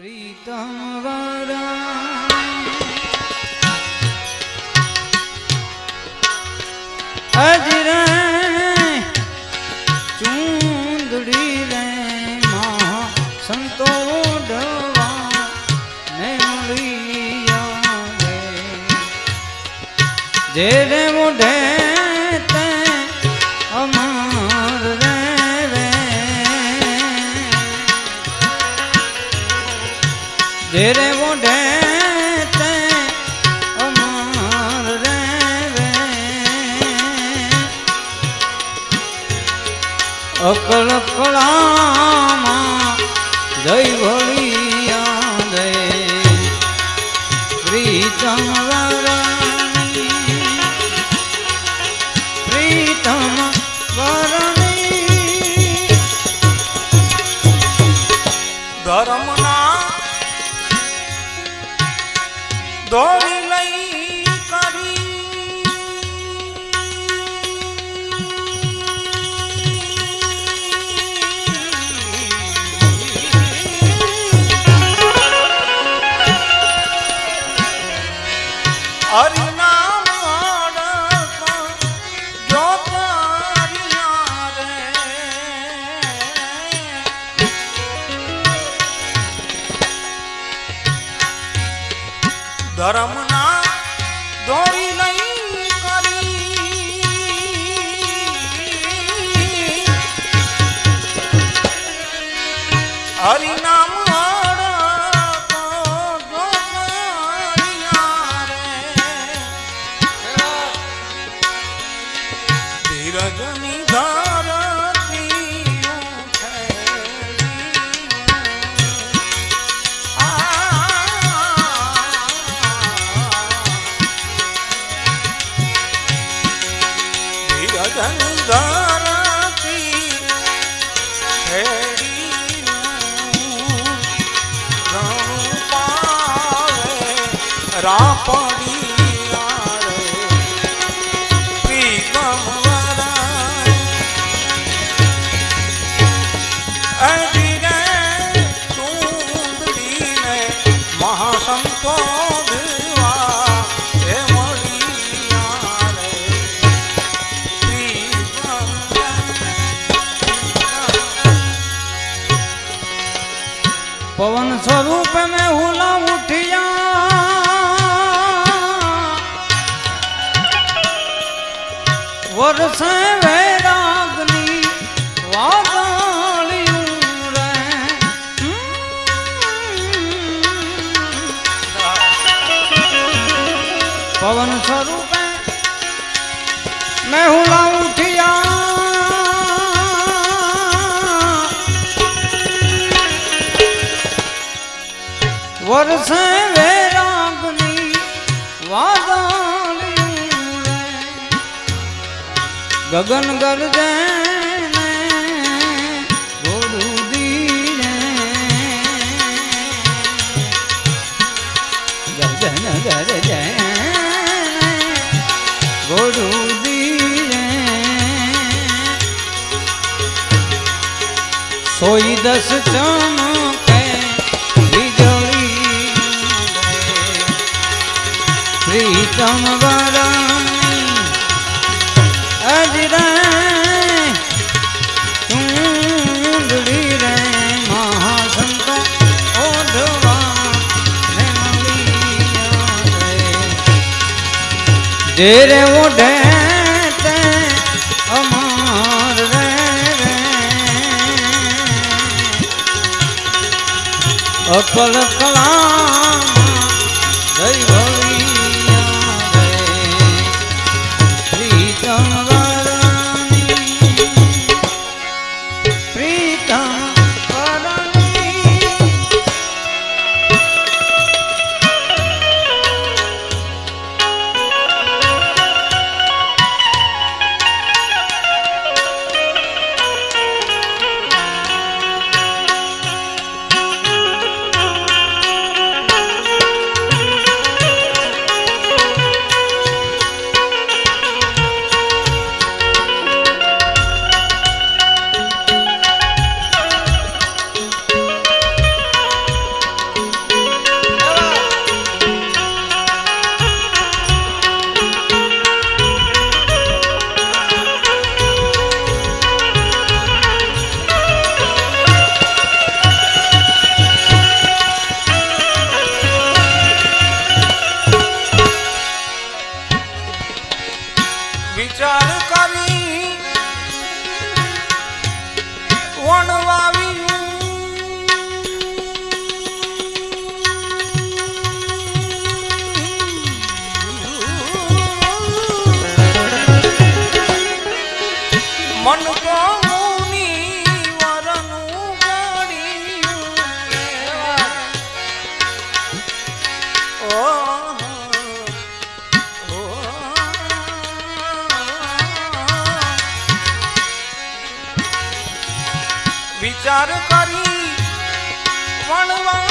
प्रीतम Dai ધર્મના દોરી રાપણ પવન સ્વરૂપે મેહુલા ઉઠિયા. વર્ષે ગગન ગરજે ગગન ગરજે ગોડું સોઈ દસ ચમકે વીજળી. પ્રીતમ વાળા તેરે ઓઢે તે અમાર રે વિચાર કરી વણવા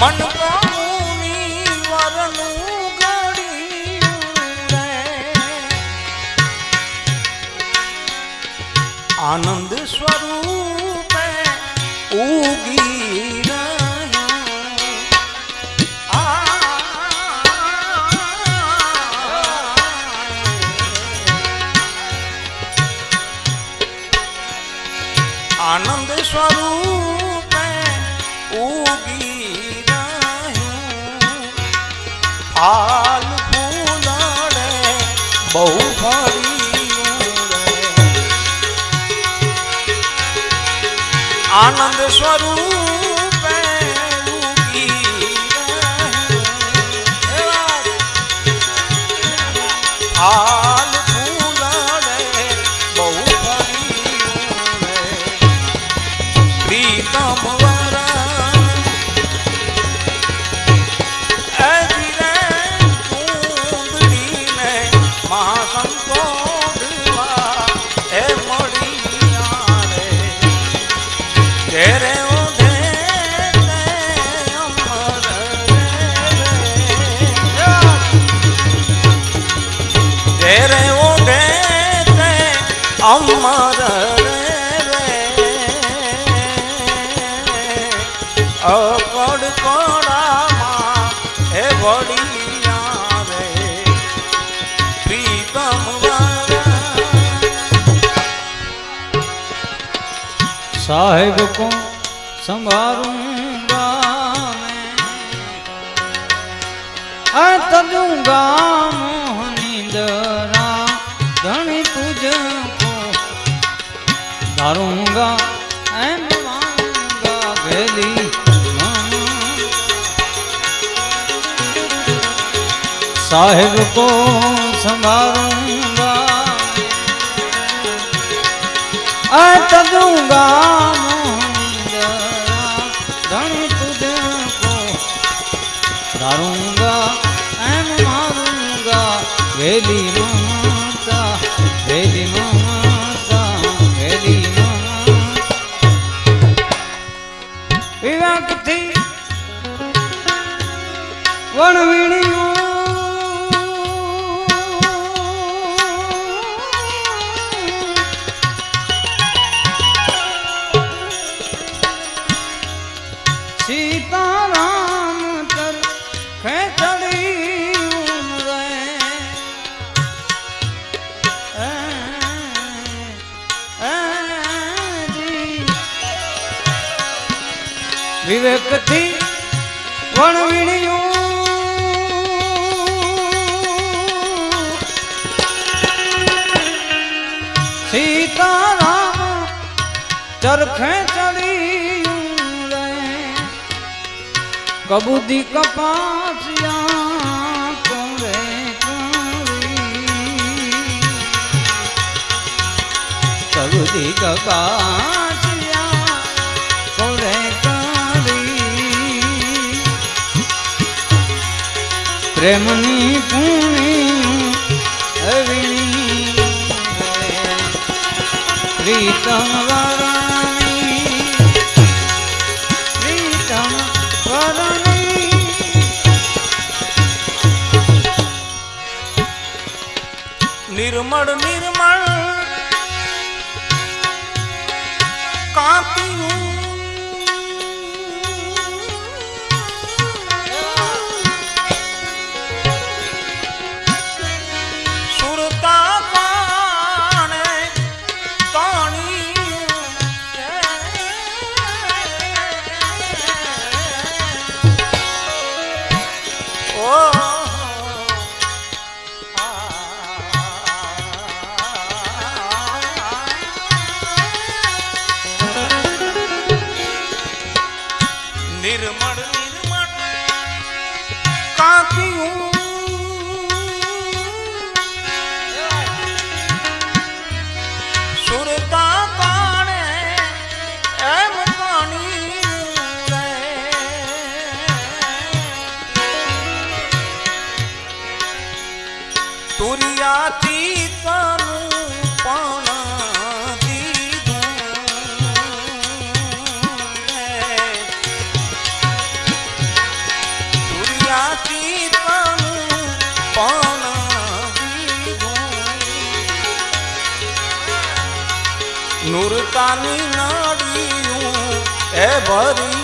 મન આનંદ સ્વરૂપે ઉગી આનંદ સ્વરૂપે ઉગી રહ્યું હાલ ફૂલડે બહુ આનંદ સ્વરૂપ ફાલ ફૂલડે બહુ પ્રીતમ વરણ साहिब को संभारूंगा मैं तजूंगा मोहनींदरा धनी तुझ को धारूंगा ऐं मांगा गली साहिब को संभारूंगा मैं કબૂદી કપાસિયા કોરે કોરે પ્રેમની પૂણી અવિણી પ્રીતમ વરણી નિર્મળ નિર્મળ કાપ્યું ત્યાંથી તનું પણ દુનિયાથી તનું પણ નૂરતાની નાડિયું એ ભરી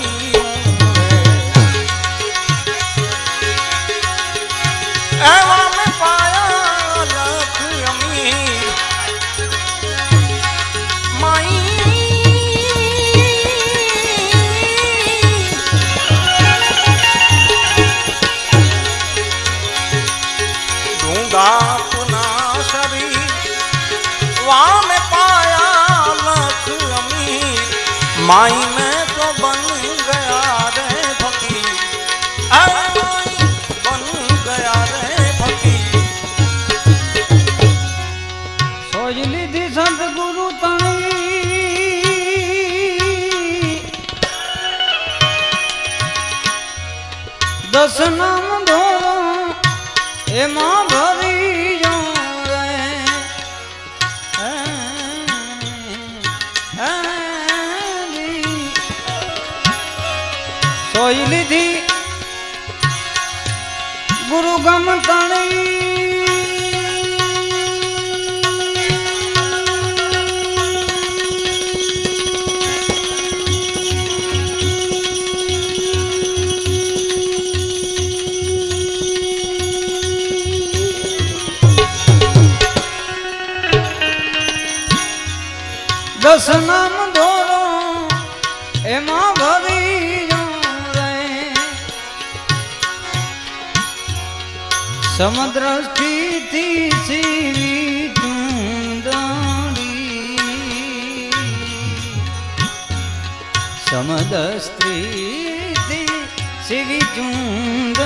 સોઈ લીધી. ગુરુ ગમ તણી. દસના સમદ્ર સ્થિતિ સીવી ચુંદડી. સમદ સ્થિતિ સીવી ચુંદડી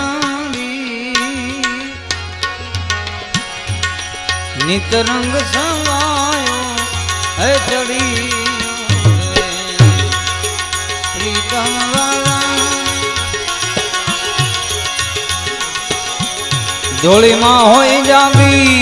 નિતરંગ સવાયો હે ચડી પ્રીતમ જોડીમાં હોય જામી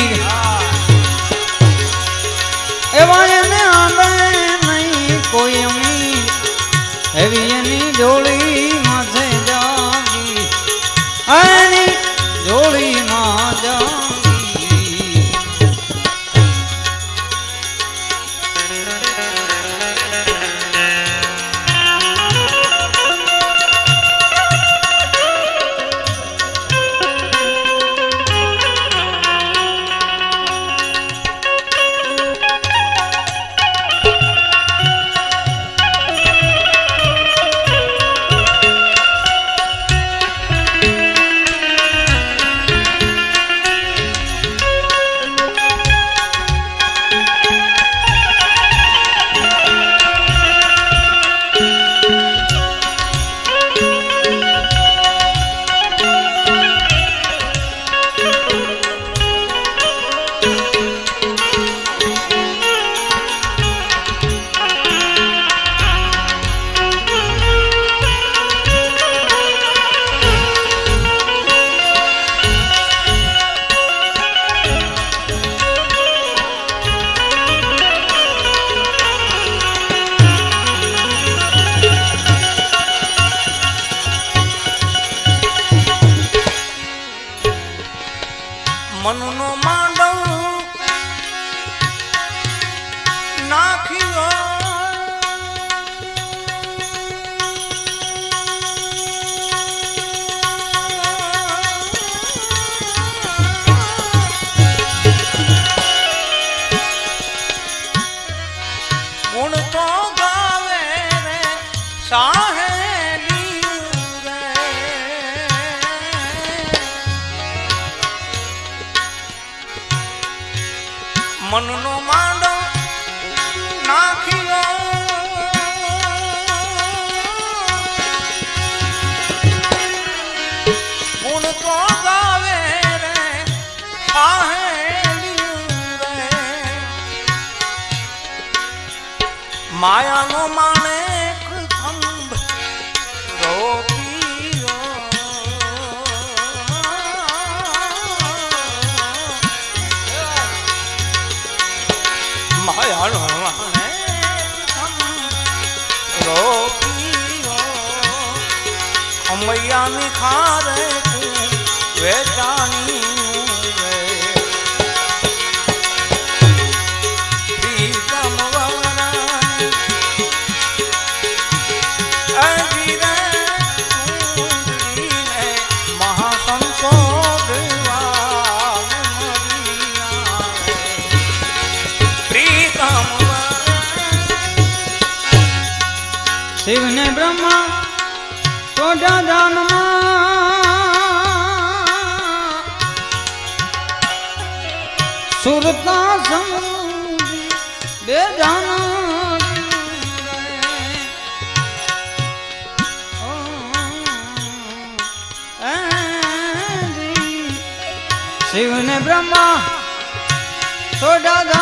સાહેલી મનનો માંડો નાખ્યો ગુણ તો ગાવે રે સાહેલી રે માયાનો માણે વેટાની ખારે વેટાની દાનમાં સુરતા બે જાના શિવને બ્રહ્મા સોઢા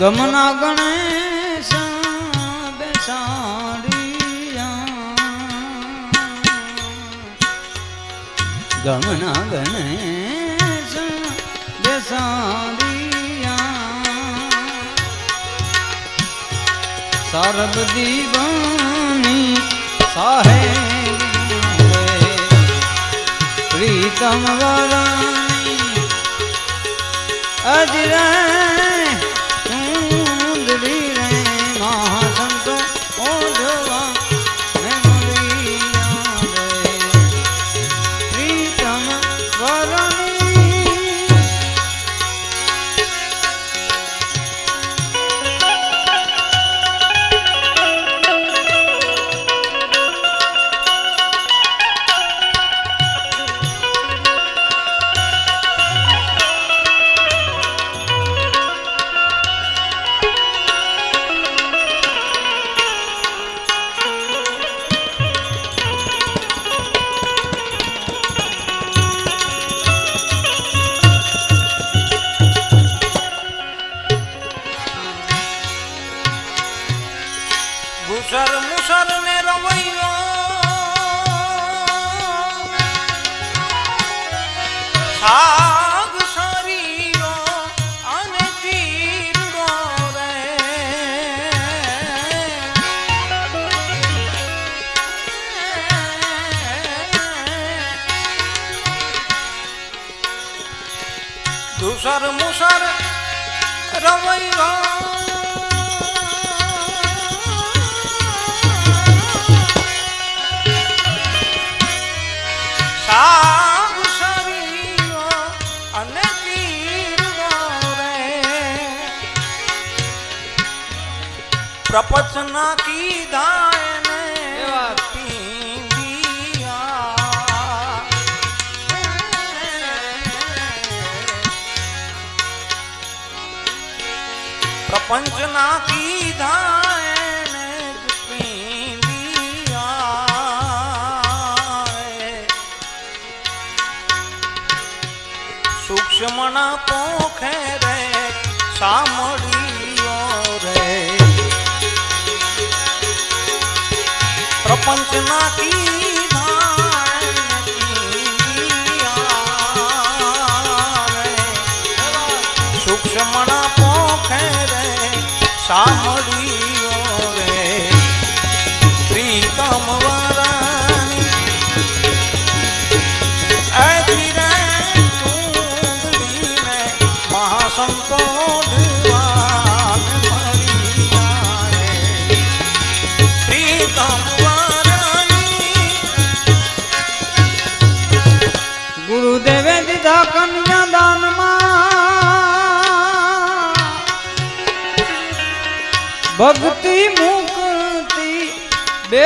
ગમના ગણેશ ગમના ગણેશ સરબ દીવાની સાહે પ્રીતમ વરાણી. અજરે દુસર મુસર રવૈયો પ્રપંચના કીધા પીંડિયા. પ્રપંચના કીધા. સૂક્ષ્મના પોખે રે સાંભળ્યો રે પ્રપંચના કીધા ભક્તિ મુક્તિ બે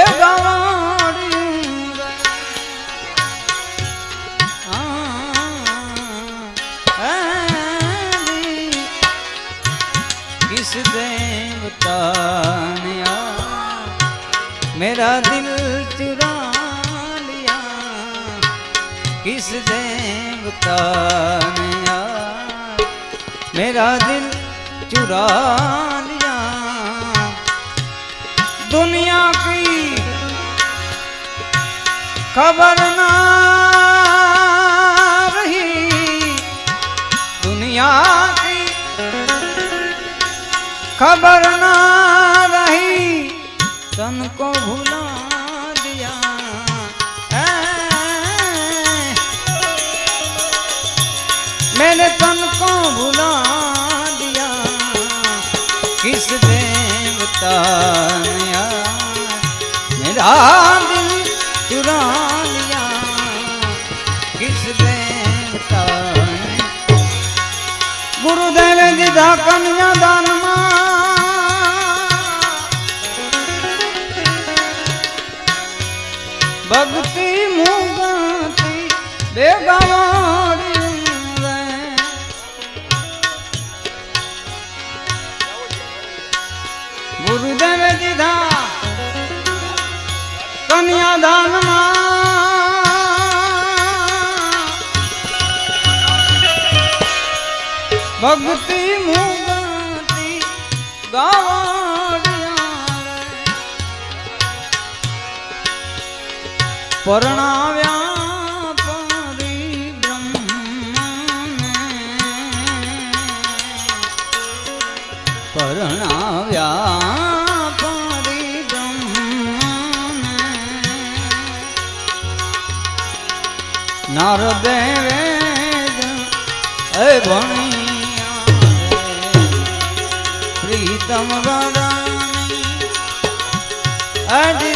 કિસ દેવતા મેરા દિલ ચુરા લિયા કિસ દેવતા મેરા દિલ ચુરા की खबर ना रही दुनिया की खबर ना रही तन को भुला दिया। मैंने तन को भुला दिया। किस देव ધાર ચુરાલિયા કિસને ગુરુદેવ દીધા કન્યાદાન ભક્તિ મુગતિ ગાવાડિયા. પરણાવ્યા પરણાવ્યા પરિબ્રહ્મને નારદે and